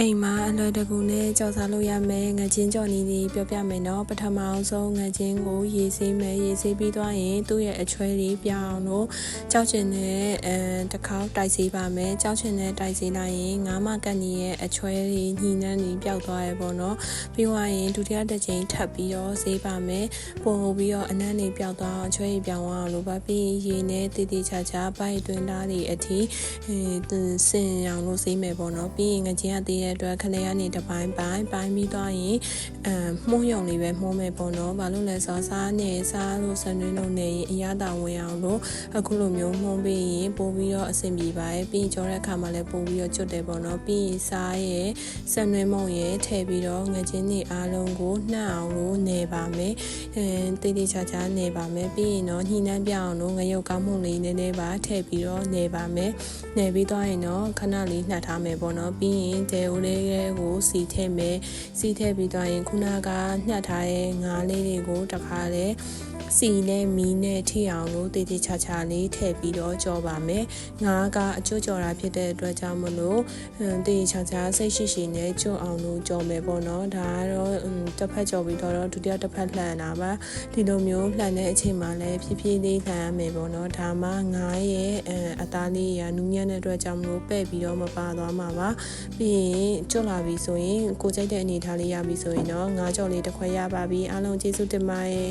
အိမ်မှာအလွယ်တကူနဲ့ကြော်စားလို့ရမယ်ငချင်းကြော်နီးလေးပြောပြမယ်နော်ပထမအောင်ဆုံးငချင်းကိုရေဆေးမယ်ရေဆေးပြီးသွားရင်သူ့ရဲ့အချွဲလေးပြောင်းလို့ကြောက်ချင်တဲ့အဲတစ်ခေါက်တိုက်ဆေးပါမယ်ကြောက်ချင်တဲ့တိုက်ဆေးလိုက်ရင်ငါးမကတ်နီရဲ့အချွဲလေးညှိနှန်းပြီးပျောက်သွားရပေါ့နော်ပြီးသွားရင်ဒုတိယတစ်ချိန်ထပ်ပြီးတော့ဆေးပါမယ်ပုံပြီးတော့အနံ့နေပျောက်သွားအောင်အချွဲကြီးပြောင်းသွားအောင်လို့ပါပြီးရေနဲ့တည်တည်ချာချာပိုက်တွင်းသားတွေအထိအဲစင်အောင်လို့ဆေးမယ်ပေါ့နော်ပြီးရင်ငချင်းကတည်တဲ့အတွက်ခလေးကနေတစ်ပိုင်းပိုင်းပိုင်းပြီးသွားရင်အမ်မှုံယုံလေးပဲမှုံးမယ်ပေါ့နော်ဘာလို့လဲဆိုတော့စားနေစားလို့ဆန်တွင်းလုံးနေရင်အရသာဝင်အောင်လို့အခုလိုမျိုးမှုံးပြီးရင်ပို့ပြီးတော့အဆင်ပြေပါရဲ့ပြီးရင်ကြောတဲ့အခါမှာလည်းပို့ပြီးတော့ကျွတ်တယ်ပေါ့နော်ပြီးရင်စားရဲ့ဆန်တွင်းမုံရဲ့ထည့်ပြီးတော့ငချင်းတွေအားလုံးကိုနှံ့အောင်လို့နေပါမယ်အဲတေးသေးချာချာနေပါမယ်ပြီးရင်တော့ညှိနှမ်းပြအောင်လို့ငရုတ်ကောင်းမှုလေးနည်းနည်းပါထည့်ပြီးတော့နေပါမယ်နေပြီးသွားရင်တော့ခဏလေးနှက်ထားမယ်ပေါ့နော်ပြီးရင်တဲဦးလေးကိုစီထည့်မယ်စီထည့်ပြီးသွားရင်ခုနကညှက်ထားတဲ့ငါးလေးတွေကိုတခါလေစီနဲ့မီးနဲ့ထိအောင်လို့တေးသေးချာချာလေးထည့်ပြီးတော့ကြောပါမယ်။ငါးကအကျွတ်ကြော်တာဖြစ်တဲ့အတွက်ကြောင့်မလို့တေးသေးချာချာစိတ်ရှိရှိနဲ့ကျွတ်အောင်လို့ကြော်မယ်ပေါ့နော်။ဒါကတော့တစ်ဖက်ကြော်ပြီးတော့ဒုတိယတစ်ဖက်လှန်တာပါ။ဒီလိုမျိုးလှန်တဲ့အချိန်မှာလည်းဖြည်းဖြည်းလေးလှန်ရမယ်ပေါ့နော်။ဒါမှငါးရဲ့အသားလေးရနူးညံ့တဲ့အတွက်ကြောင့်မလို့ပဲ့ပြီးတော့မပါသွားမှာပါ။ပြီးရင်ကျွတ်လာပြီဆိုရင်ကိုကြိုက်တဲ့အနေထားလေးရပြီဆိုရင်တော့ငါးကြော်လေးတစ်ခွက်ရပါပြီ။အားလုံးကျေးဇူးတင်ပါတယ်